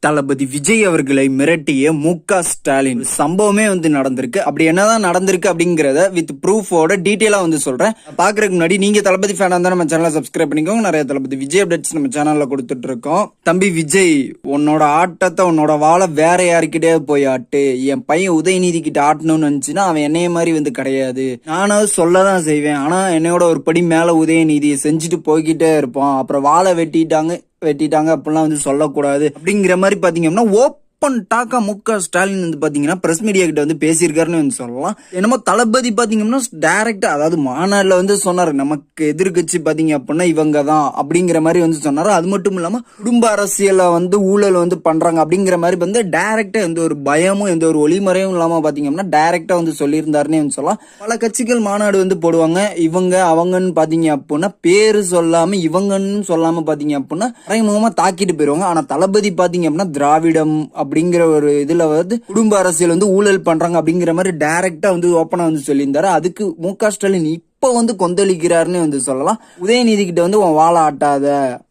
தளபதி விஜய் அவர்களை மிரட்டிய மு க ஸ்டாலின். சம்பவமே வந்து நடந்திருக்கு. அப்படி என்னதான் நடந்திருக்கு அப்படிங்கறத வித் ப்ரூஃபோட டீட்டெயிலா வந்து சொல்றேன். பாக்குறதுக்கு முன்னாடி நீங்க தளபதி ஃபேனா இருந்தா நம்ம சேனலை சப்ஸ்கிரைப் பண்ணிக்கோங்க. நிறைய தளபதி விஜய் அப்டேட்ஸ் நம்ம சேனல்ல கொடுத்துட்டு இருக்கோம். தம்பி விஜய் உன்னோட ஆட்டத்தை உன்னோட வாழை வேற யாருக்கிட்டே போய் ஆட்டு. என் பையன் உதயநிதி கிட்ட ஆட்டணும்னு நினைச்சுன்னா அவன் என்னைய மாதிரி வந்து கிடையாது. நானும் சொல்லதான் செய்வேன். ஆனா என்னையோட ஒரு படி மேல உதயநிதியை செஞ்சுட்டு போய்கிட்டே இருப்பான். அப்புறம் வாழை வெட்டிட்டாங்க. வெட்டிட்டாங்க அப்படிலாம் வந்து சொல்லக்கூடாது. அப்படிங்கிற மாதிரி பார்த்தீங்க அப்படின்னா ஓப் ஓப்பன் டாக்கா மு க ஸ்டாலின் வந்து பாத்தீங்கன்னா பிரஸ் மீடியா கிட்ட வந்து பேசியிருக்காருன்னு வந்து சொல்லலாம். என்னமோ தளபதி பாத்தீங்கன்னா டைரக்டா அதாவது மாநாடுல வந்து சொன்னாரு நமக்கு எதிர்கட்சி பாத்தீங்க அப்படின்னா இவங்க தான் அப்படிங்கிற மாதிரி வந்து சொன்னாரு. அது மட்டும் இல்லாம குடும்ப அரசியல வந்து ஊழல் வந்து பண்றாங்க அப்படிங்கிற மாதிரி வந்து டைரக்டா எந்த ஒரு பயமும் எந்த ஒரு ஒளிமறையும் இல்லாம அப்படின்னா டைரக்டா வந்து சொல்லியிருந்தாருன்னு வந்து சொல்லலாம். பல கட்சிகள் மாநாடு வந்து போடுவாங்க. இவங்க அவங்கன்னு பாத்தீங்க அப்படின்னா பேரு சொல்லாம இவங்கன்னு சொல்லாம பாத்தீங்க அப்படின்னா மறைமுகமா தாக்கிட்டு போயிருவாங்க. ஆனா தளபதி பாத்தீங்க அப்படின்னா திராவிடம் அப்படிங்கிற ஒரு இதுல வந்து குடும்ப அரசியல் வந்து ஊழல் பண்றாங்க அப்படிங்கிற மாதிரி டைரக்டா வந்து ஓப்பனா வந்து சொல்லியிருந்தாரு. அதுக்கு மு க ஸ்டாலின் இப்ப வந்து கொந்தளிக்கிறாருன்னு வந்து சொல்லலாம். உதயநிதி கிட்ட வந்து உன் வாழ ஆட்டாத.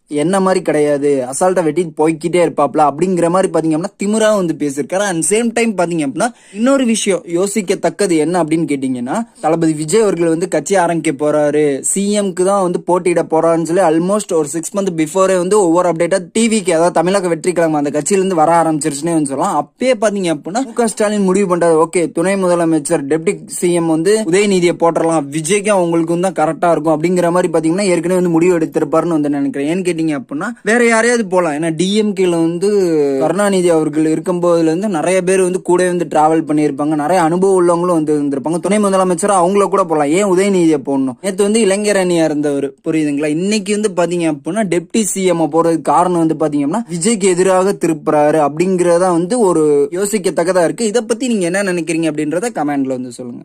என்ன மாதிரி கிடையாது அசால்ட்டா வெட்டி போய்க்கிட்டே இருப்பாப்ல அப்படிங்கிற மாதிரி பாத்தீங்க அப்படின்னா திமிரா வந்து பேசியிருக்காரு. அண்ட் சேம் டைம் பாத்தீங்க அப்படின்னா இன்னொரு விஷயம் யோசிக்கத்தக்கது என்ன அப்படின்னு கேட்டீங்கன்னா தளபதி விஜய் அவர்கள் வந்து கட்சி ஆரம்பிக்க போறாரு. சிஎம்க்கு தான் வந்து போட்டியிட போறாருன்னு சொல்லி ஆல்மோஸ்ட் ஒரு சிக்ஸ் மந்த் பிஃபோரே வந்து ஒவ்வொரு அப்டேட்டா டிவிக்கு அதாவது தமிழக வெற்றி அந்த கட்சியிலிருந்து வர ஆரம்பிச்சிருச்சுன்னே வந்து சொல்லலாம். அப்பயே பாத்தீங்க அப்படின்னா மு ஸ்டாலின் முடிவு பண்றாரு. ஓகே துணை முதலமைச்சர் டெப்டி சிஎம் வந்து உதயநிதியை போட்டுடலாம். விஜய்க்கும் அவங்களுக்கும் தான் கரெக்டா இருக்கும் அப்படிங்கிற மாதிரி பாத்தீங்கன்னா ஏற்கனவே வந்து முடிவு எடுத்திருப்பாருன்னு வந்து நினைக்கிறேன். ஏன்னு கேட்டீங்க அப்படின்னா வேற யாரையாவது போகலாம் ஏன்னா டிஎம்கேல வந்து கருணாநிதி அவர்கள் இருக்கும்போதுல இருந்து நிறைய பேர் வந்து கூட வந்து டிராவல் பண்ணியிருப்பாங்க. நிறைய அனுபவம் உள்ளவங்களும் வந்து இருந்திருப்பாங்க. துணை முதலமைச்சராக அவங்கள கூட போகலாம் ஏன் உதயநிதியை போடணும்? நேற்று வந்து இளைஞர் அணியா இருந்தவர். புரியுதுங்களா? இன்னைக்கு வந்து பாத்தீங்க அப்படின்னா டெப்டி சிஎம் போறதுக்கு காரணம் வந்து பாத்தீங்கன்னா விஜய்க்கு எதிராக திருப்புறாரு அப்படிங்கறதா வந்து ஒரு யோசிக்கத்தக்கதா இருக்கு. இதை பத்தி நீங்க என்ன நினைக்கிறீங்க அப்படின்றத கமெண்ட்ல வந்து சொல்லுங்க.